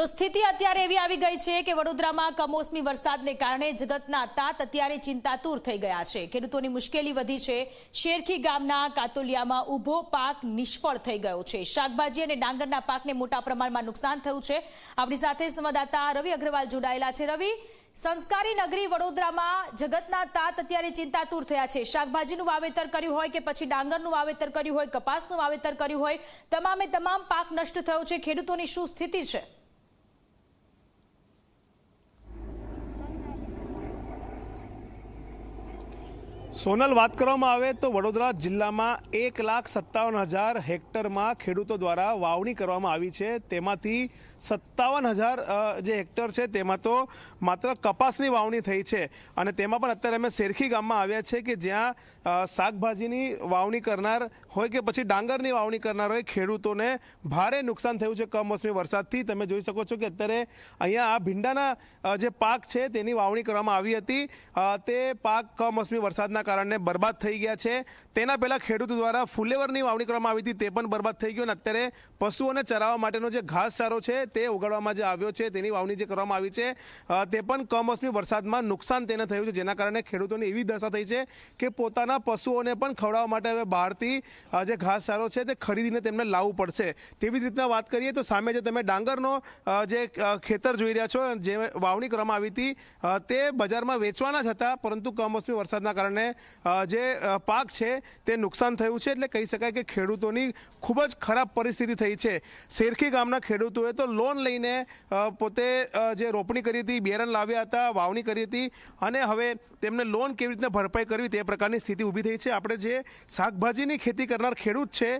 તો સ્થિતિ અત્યારે એવી આવી ગઈ છે કે વડોદરામાં કમોસમી વરસાદને કારણે જગતના તાત અત્યારે ચિંતાતુર થઈ ગયા છે. ખેડૂતોની મુશ્કેલી વધી છે. શેરખી ગામના કાતોલિયામાં ઊભો પાક નિષ્ફળ થઈ ગયો છે. શાકભાજી અને ડાંગરના પાકને મોટા પ્રમાણમાં નુકસાન થયું છે. આપણી સાથે સંવાદદાતા રવિ અગ્રવાલ જોડાયેલા છે. રવિ, સંસ્કારી નગરી વડોદરામાં જગતના તાત અત્યારે ચિંતાતુર થયા છે. શાકભાજીનું વાવેતર કર્યું હોય કે પછી ડાંગરનું વાવેતર કર્યું હોય, કપાસનું વાવેતર કર્યું હોય, તમામે તમામ પાક નષ્ટ થયો છે. ખેડૂતોની શું સ્થિતિ છે? સોનલ, વાત કરવામાં આવે તો વડોદરા જિલ્લામાં એક લાખ સત્તાવન હજાર હેક્ટરમાં ખેડૂતો દ્વારા વાવણી કરવામાં આવી છે. તેમાંથી સત્તાવન હજાર જે હેક્ટર છે તેમાં તો માત્ર કપાસની વાવણી થઈ છે. અને તેમાં પણ અત્યારે અમે શેરખી ગામમાં આવ્યા છે કે જ્યાં શાકભાજીની વાવણી કરનાર હોય કે પછી ડાંગરની વાવણી કરનાર હોય ખેડૂતોને ભારે નુકસાન થયું છે કમોસમી વરસાદથી. તમે જોઈ શકો છો કે અત્યારે અહીંયા આ ભીંડાના જે પાક છે તેની વાવણી કરવામાં આવી હતી. તે પાક કમોસમી વરસાદના કારણે બરબાદ થઈ ગયા છે. તેના પહેલા ખેડૂતો દ્વારા ફુલેવરની વાવણી કરવામાં આવી હતી. તે પણ બરબાદ થઈ ગયો અને અત્યારે પશુઓને ચરાવવા માટેનો જે ઘાસચારો છે તે ઉગાડવામાં જે આવ્યો છે, તેની વાવણી જે કરવામાં આવી છે તે પણ કમોસમી વરસાદમાં નુકસાન તેને થયું છે, જેના કારણે ખેડૂતોની એવી દશા થઈ છે કે પોતાના પશુઓને પણ ખવડાવવા માટે હવે બહારથી જે ઘાસચારો છે તે ખરીદીને તેમને લાવવું પડશે. તેવી જ રીતના વાત કરીએ તો સામે જે તમે ડાંગરનો જે ખેતર જોઈ રહ્યા છો, જે વાવણી કરવામાં આવી હતી તે બજારમાં વેચવાના જ હતા, પરંતુ કમોસમી વરસાદના કારણે જે પાક છે તે નુકસાન થયું છે એટલે કહી શકાય કે ખેડૂતોની ખૂબ જ ખરાબ પરિસ્થિતિ થઈ છે. શેરખી ગામના ખેડૂતોએ તો લોન લઈને પોતે જે રોપણી કરી હતી બિયારણ લાવ્યા હતા વાવણી કરી હતી અને હવે તેમને લોન કેવી રીતના ભરપાઈ કરવી તે પ્રકારની સ્થિતિ ઊભી થઈ છે. આપણે જે શાકભાજીની ખેતી કરનાર ખેડૂત છે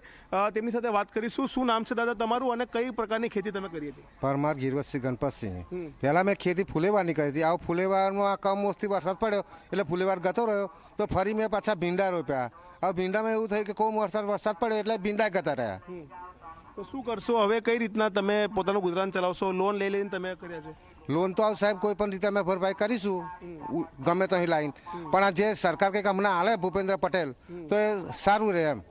તેમની સાથે વાત કરીશું. શું નામ છે દાદા તમારું અને કઈ પ્રકારની ખેતી તમે કરી હતી? પરમાર ગીરવતસિંહ ગણપતસિંહ. પહેલાં મેં ખેતી ફુલેવારની કરી હતી. આ ફુલેવારમાં કમોસમી વરસાદ પડ્યો એટલે ફુલેવાર ગતો રહ્યો. તો ફરી મેં પાછા ભીંડા રોપ્યા. હવે ભીંડામાં એવું થયું કે કોમ વરસાદ વરસાદ પડ્યો એટલે ભીંડા ગતા રહ્યા. તો શું કરશો? હવે કઈ રીતના તમે પોતાનું ગુજરાન ચલાવશો? લોન લઈ લઈને તમે કર્યા છે? લોન તો આવ સાહેબ કોઈ પણ રીતે અમે ભરપાઈ કરીશું. ગમે તો અહીં લાઈન. પણ આ જે સરકાર કંઈક હમણાં હાલે ભૂપેન્દ્ર પટેલ તો એ સારું રહે એમ.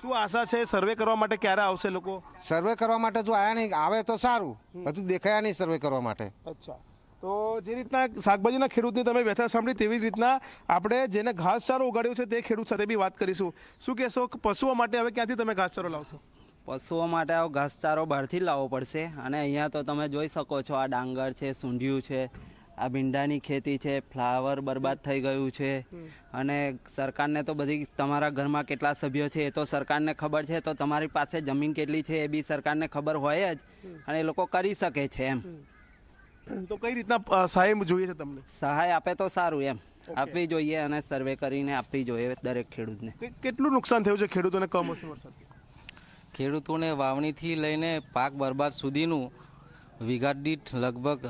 શું આશા છે? સર્વે કરવા માટે ક્યારે આવશે લોકો? સર્વે કરવા માટે જો આયા નહીં આવે તો સારું. હજુ દેખાયા નહીં સર્વે કરવા માટે. અચ્છા. તો જે રીતના શાકભાજીના ખેડૂતની તમે વ્યથા સાંભળી તેવી જ રીતના આપણે જેને ઘાસચારો ઉગાડ્યો છે તે ખેડૂત સાથે બી વાત કરીશું. શું કહેશો પશુઓ માટે હવે ક્યાંથી તમે ઘાસચારો લાવશો? પશુઓ માટે આવો ઘાસચારો બહારથી લાવવો પડશે અને અહીંયા તો તમે જોઈ શકો છો આ ડાંગર છે સૂંઢિયું છે આ ભીંડાની ખેતી છે ફ્લાવર બરબાદ થઈ ગયું છે. અને સરકારને તો બધી તમારા ઘરમાં કેટલા સભ્યો છે એ તો સરકારને ખબર છે તો તમારી પાસે જમીન કેટલી છે એ બી સરકારને ખબર હોય જ અને એ લોકો કરી શકે છે એમ. તો કઈ રીતના સહાય જોઈએ છે તમને? સહાય આપે તો સારું એમ. આપવી જોઈએ અને સર્વે કરીને આપવી જોઈએ દરેક ખેડૂતને. કેટલું નુકસાન થયું છે ખેડૂતોને કમોસમી વરસાદ ખેડૂતોને વાવણીથી લઈને પાક બરબાદ સુધીનું વીઘા દીઠ લગભગ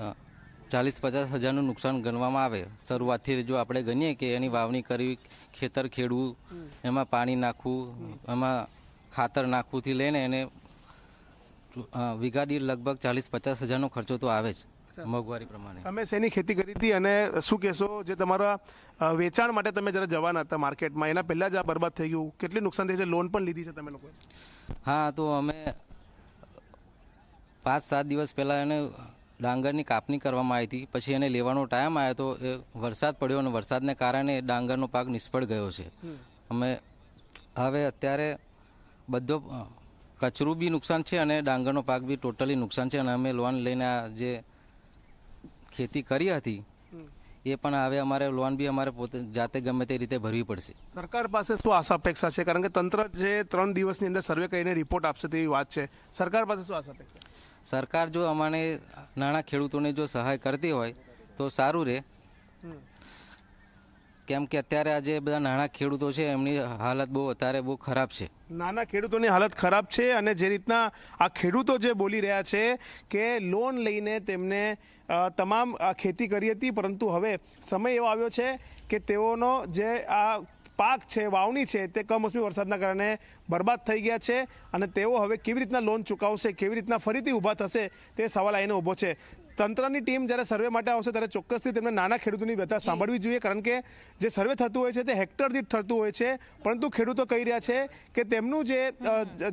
ચાલીસ પચાસ હજારનું નુકસાન ગણવામાં આવે. શરૂઆતથી જો આપણે ગણીએ કે એની વાવણી કરવી ખેતર ખેડવું એમાં પાણી નાખવું એમાં ખાતર નાખવુંથી લઈને એને વીઘા દીઠ લગભગ ચાલીસ પચાસ હજારનો ખર્ચો તો આવે જ. મોંઘવારી પ્રમાણે. તમે શેની ખેતી કરી હતી અને શું કહેશો જે તમારા વેચાણ માટે તમે જ્યારે જવાના હતા માર્કેટમાં એના પહેલા જ આ બરબાદ થઈ ગયું કેટલી નુકસાન થઈ છે? લોન પણ લીધી છે તમે લોકોએ? હા તો અમે પાંચ સાત દિવસ પહેલાં એને ડાંગરની કાપણી કરવામાં આવી હતી પછી એને લેવાનો ટાઈમ આવ્યો તો એ વરસાદ પડ્યો અને વરસાદને કારણે ડાંગરનો પાક નિષ્ફળ ગયો છે. અમે હવે અત્યારે બધો કચરું બી નુકસાન છે અને ડાંગરનો પાક બી ટોટલી નુકસાન છે અને અમે લોન લઈને આ જે ખેતી કરી હતી એ પણ હવે અમારે લોન બી અમારે પોતે જાતે ગમે તે રીતે ભરવી પડશે. સરકાર પાસે શું આશા અપેક્ષા છે? કારણ કે તંત્ર જે ત્રણ દિવસની અંદર સર્વે કરીને રિપોર્ટ આપશે તેવી વાત છે. સરકાર પાસે શું આશા અપેક્ષા? સરકાર જો અમારે નાના ખેડૂતોને જો સહાય કરતી હોય તો સારું રહે કેમ કે અત્યારે આ જે બધા નાના ખેડૂતો છે, એમની હાલત બહુ અત્યારે બહુ ખરાબ છે. નાના ખેડૂતોની હાલત ખરાબ છે અને જે રીતના આ ખેડૂતો જે બોલી રહ્યા છે કે લોન લઈને તેમને તમામ ખેતી કરી હતી, પરંતુ હવે સમય એવો આવ્યો છે કે તેઓનો જે આ પાક છે, વાવણી છે, તે કમોસમી વરસાદના કારણે બરબાદ થઈ ગયા છે અને તેઓ હવે કેવી રીતના લોન ચૂકવશે, કેવી રીતના ફરીથી ઊભા થશે તે સવાલ આવીને ઊભો છે. તંત્રની ટીમ જ્યારે સર્વે માટે આવશે ત્યારે ચોક્કસથી તેમને નાના ખેડૂતોની વ્યથા સાંભળવી જોઈએ કારણ કે જે સર્વે થતું હોય છે તે હેક્ટર દીઠ થતું હોય છે પરંતુ ખેડૂતો કહી રહ્યા છે કે તેમનું જે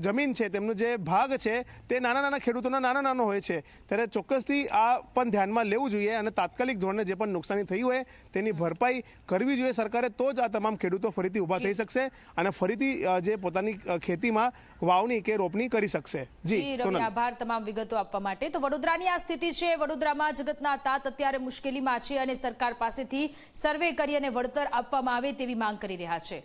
જમીન છે તેમનું જે ભાગ છે તે નાના નાના ખેડૂતોના નાના નાનો હોય છે. ત્યારે ચોક્કસથી આ પણ ધ્યાનમાં લેવું જોઈએ અને તાત્કાલિક ધોરણે જે પણ નુકસાની થઈ હોય તેની ભરપાઈ કરવી જોઈએ સરકારે તો જ આ તમામ ખેડૂતો ફરીથી ઊભા થઈ શકશે અને ફરીથી જે પોતાની ખેતીમાં વાવણી કે રોપણી કરી શકશે. જી આભાર તમામ વિગતો આપવા માટે. તો વડોદરાની આ સ્થિતિ છે. વડોદરામાં જગતના તાત અત્યારે મુશ્કેલીમાં છે અને સરકાર પાસેથી સર્વે કરી અને વળતર આપવામાં આવે તેવી માંગ કરી રહ્યા છે.